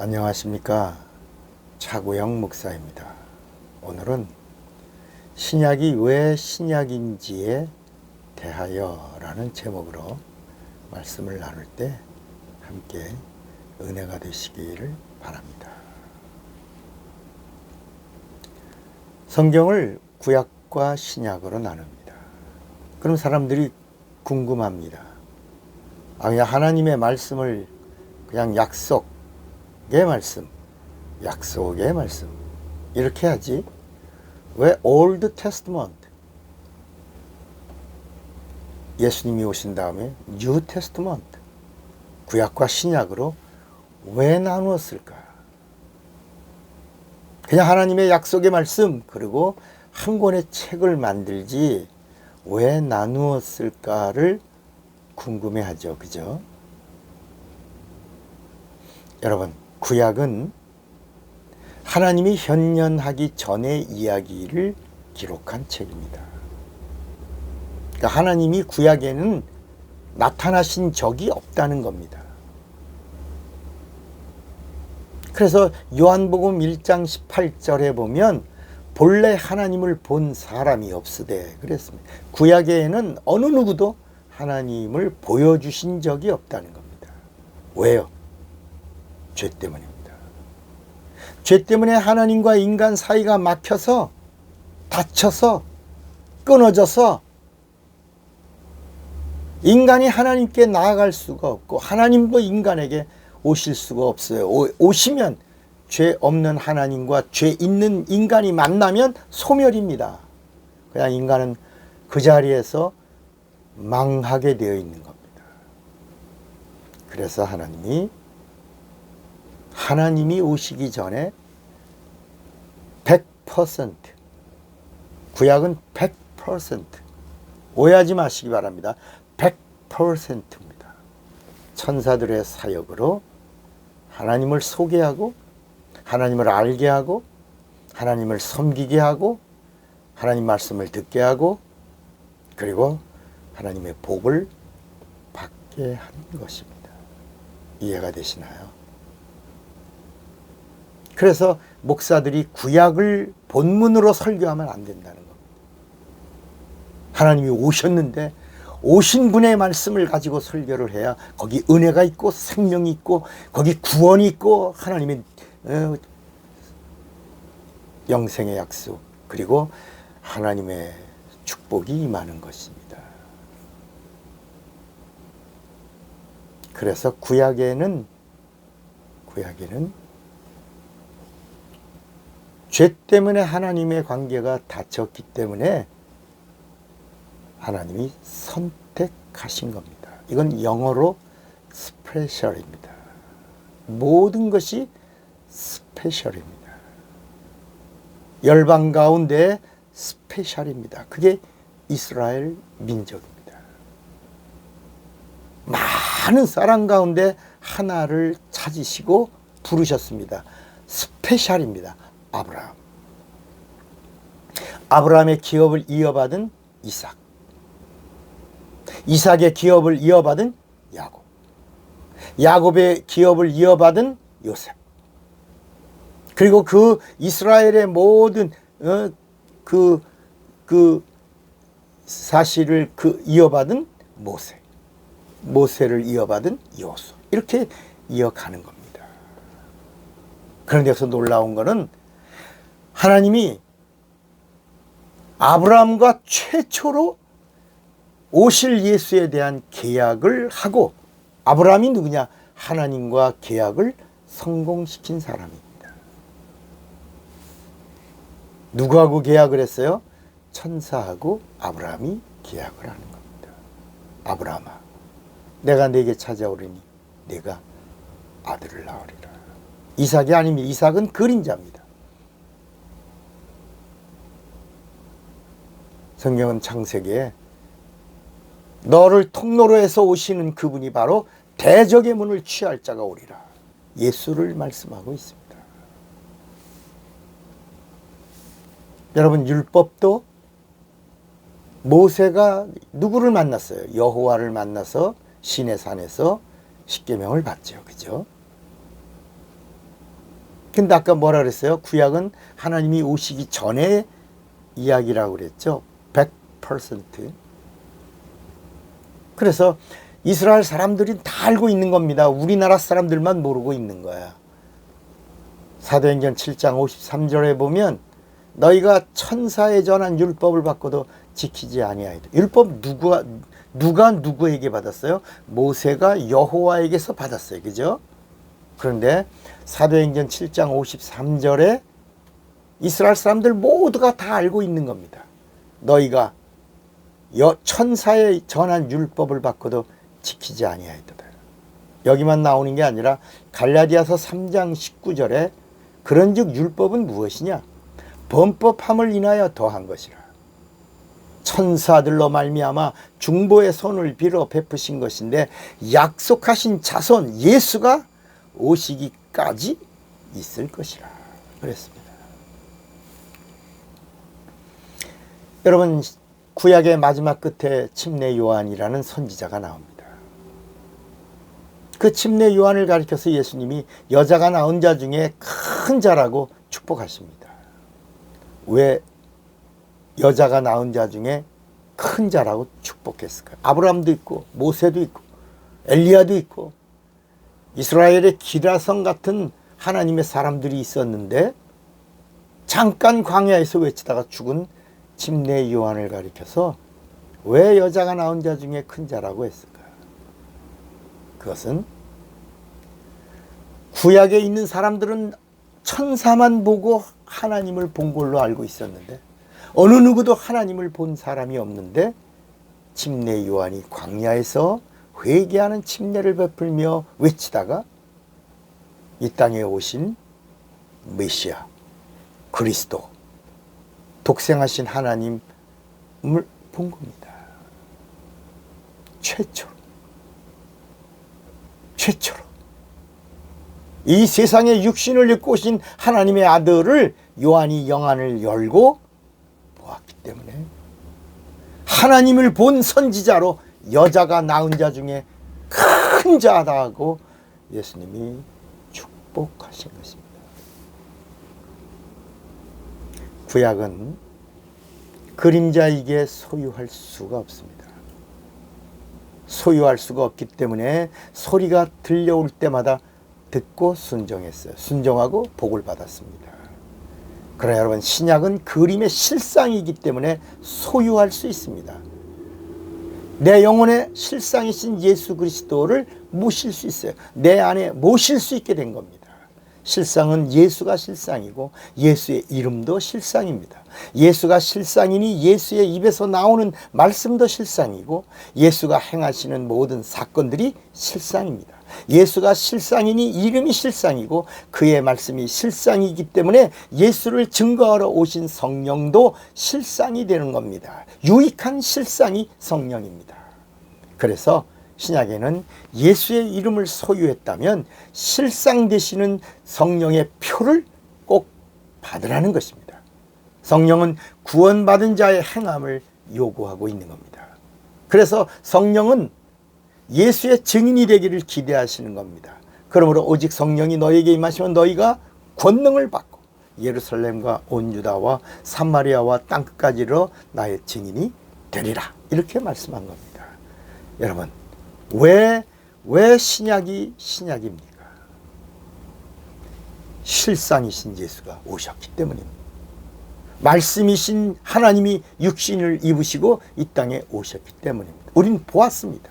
안녕하십니까 차구영 목사입니다. 오늘은 신약이 왜 신약인지에 대하여 라는 제목으로 말씀을 나눌 때 함께 은혜가 되시기를 바랍니다. 성경을 구약과 신약으로 나눕니다. 그럼 사람들이 궁금합니다. 아, 그냥 하나님의 말씀을 그냥 약속 의 말씀, 약속의 말씀 이렇게 하지 왜 Old Testament 예수님이 오신 다음에 New Testament 구약과 신약으로 왜 나누었을까? 그냥 하나님의 약속의 말씀 그리고 한 권의 책을 만들지 왜 나누었을까를 궁금해하죠. 그죠? 여러분, 구약은 하나님이 현년하기 전의 이야기를 기록한 책입니다. 그러니까 하나님이 구약에는 나타나신 적이 없다는 겁니다. 그래서 요한복음 1장 18절에 보면 본래 하나님을 본 사람이 없으되 그랬습니다. 구약에는 어느 누구도 하나님을 보여주신 적이 없다는 겁니다. 왜요? 죄 때문입니다. 죄 때문에 하나님과 인간 사이가 막혀서 닫혀서 끊어져서 인간이 하나님께 나아갈 수가 없고 하나님도 인간에게 오실 수가 없어요. 오, 오시면 죄 없는 하나님과 죄 있는 인간이 만나면 소멸입니다. 그냥 인간은 그 자리에서 망하게 되어 있는 겁니다. 그래서 하나님이 하나님이 오시기 전에 100% 구약은 100% 오해하지 마시기 바랍니다. 100%입니다. 천사들의 사역으로 하나님을 소개하고 하나님을 알게 하고 하나님을 섬기게 하고 하나님 말씀을 듣게 하고 그리고 하나님의 복을 받게 하는 것입니다. 이해가 되시나요? 그래서 목사들이 구약을 본문으로 설교하면 안 된다는 겁니다. 하나님이 오셨는데 오신 분의 말씀을 가지고 설교를 해야 거기 은혜가 있고 생명이 있고 거기 구원이 있고 하나님의 어, 영생의 약속 그리고 하나님의 축복이 임하는 것입니다. 그래서 구약에는 구약에는 죄 때문에 하나님의 관계가 닫혔기 때문에 하나님이 선택하신 겁니다. 이건 영어로 스페셜입니다. 모든 것이 스페셜입니다. 열방 가운데 스페셜입니다. 그게 이스라엘 민족입니다. 많은 사람 가운데 하나를 찾으시고 부르셨습니다. 스페셜입니다. 아브라함. 아브라함의 기업을 이어받은 이삭. 이삭의 기업을 이어받은 야곱. 야곱의 기업을 이어받은 요셉. 그리고 그 이스라엘의 모든 어, 그, 그 사실을 그 이어받은 모세. 모세를 이어받은 요수. 이렇게 이어가는 겁니다. 그런데 여기서 놀라운 거는 하나님이 아브라함과 최초로 오실 예수에 대한 계약을 하고 아브라함이 누구냐? 하나님과 계약을 성공시킨 사람입니다. 누구하고 계약을 했어요? 천사하고 아브라함이 계약을 하는 겁니다. 아브라함아, 내가 네게 찾아오리니 네가 아들을 낳으리라. 이삭이 아닙니다. 이삭은 그림자입니다. 성경은 창세기에 너를 통로로 해서 오시는 그분이 바로 대적의 문을 취할 자가 오리라. 예수를 말씀하고 있습니다. 여러분 율법도 모세가 누구를 만났어요? 여호와를 만나서 시내 산에서 십계명을 받죠. 그죠? 근데 아까 뭐라 그랬어요? 구약은 하나님이 오시기 전에 이야기라고 그랬죠. 100%. 그래서 이스라엘 사람들이 다 알고 있는 겁니다. 우리나라 사람들만 모르고 있는 거야. 사도행전 7장 53절에 보면 너희가 천사에 전한 율법을 받고도 지키지 아니하이다. 율법 누가 누가 누구에게 받았어요? 모세가 여호와에게서 받았어요. 그죠? 그런데 사도행전 7장 53절에 이스라엘 사람들 모두가 다 알고 있는 겁니다. 너희가 여, 천사에 전한 율법을 받고도 지키지 아니하였다. 여기만 나오는 게 아니라 갈라디아서 3장 19절에 그런즉 율법은 무엇이냐? 범법함을 인하여 더한 것이라. 천사들로 말미암아 중보의 손을 빌어 베푸신 것인데 약속하신 자손 예수가 오시기까지 있을 것이라 그랬습니다. 여러분 구약의 마지막 끝에 침례 요한이라는 선지자가 나옵니다. 그 침례 요한을 가리켜서 예수님이 여자가 낳은 자 중에 큰 자라고 축복하십니다. 왜 여자가 낳은 자 중에 큰 자라고 축복했을까요? 아브라함도 있고 모세도 있고 엘리야도 있고 이스라엘의 기라성 같은 하나님의 사람들이 있었는데 잠깐 광야에서 외치다가 죽은 침례 요한을 가리켜서 왜 여자가 낳은 자 중에 큰 자라고 했을까요? 그것은 구약에 있는 사람들은 천사만 보고 하나님을 본 걸로 알고 있었는데 어느 누구도 하나님을 본 사람이 없는데 침례 요한이 광야에서 회개하는 침례를 베풀며 외치다가 이 땅에 오신 메시아 그리스도 독생하신 하나님을 본 겁니다. 최초로 최초로 이 세상에 육신을 입고 오신 하나님의 아들을 요한이 영안을 열고 보았기 때문에 하나님을 본 선지자로 여자가 낳은 자 중에 큰 자다고 예수님이 축복하신 것입니다. 구약은 그림자에게 소유할 수가 없습니다. 소유할 수가 없기 때문에 소리가 들려올 때마다 듣고 순종했어요. 순종하고 복을 받았습니다. 그러나 여러분 신약은 그림의 실상이기 때문에 소유할 수 있습니다. 내 영혼의 실상이신 예수 그리스도를 모실 수 있어요. 내 안에 모실 수 있게 된 겁니다. 실상은 예수가 실상이고 예수의 이름도 실상입니다. 예수가 실상이니 예수의 입에서 나오는 말씀도 실상이고 예수가 행하시는 모든 사건들이 실상입니다. 예수가 실상이니 이름이 실상이고 그의 말씀이 실상이기 때문에 예수를 증거하러 오신 성령도 실상이 되는 겁니다. 유익한 실상이 성령입니다. 그래서 신약에는 예수의 이름을 소유했다면 실상 되시는 성령의 표를 꼭 받으라는 것입니다. 성령은 구원받은 자의 행함을 요구하고 있는 겁니다. 그래서 성령은 예수의 증인이 되기를 기대하시는 겁니다. 그러므로 오직 성령이 너에게 임하시면 너희가 권능을 받고 예루살렘과 온 유다와 삼마리아와 땅 끝까지로 나의 증인이 되리라. 이렇게 말씀한 겁니다. 여러분, 왜, 왜 신약이 신약입니까? 실상이신 예수가 오셨기 때문입니다. 말씀이신 하나님이 육신을 입으시고 이 땅에 오셨기 때문입니다. 우린 보았습니다.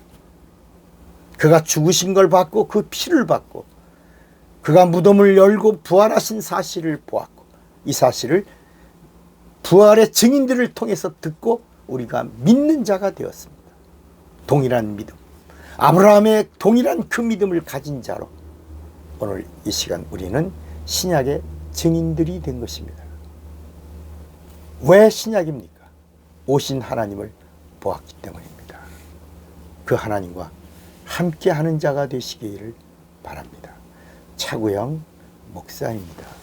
그가 죽으신 걸 봤고 그 피를 봤고 그가 무덤을 열고 부활하신 사실을 보았고 이 사실을 부활의 증인들을 통해서 듣고 우리가 믿는 자가 되었습니다. 동일한 믿음. 아브라함의 동일한 그 믿음을 가진 자로 오늘 이 시간 우리는 신약의 증인들이 된 것입니다. 왜 신약입니까? 오신 하나님을 보았기 때문입니다. 그 하나님과 함께 하는 자가 되시기를 바랍니다. 차구영 목사입니다.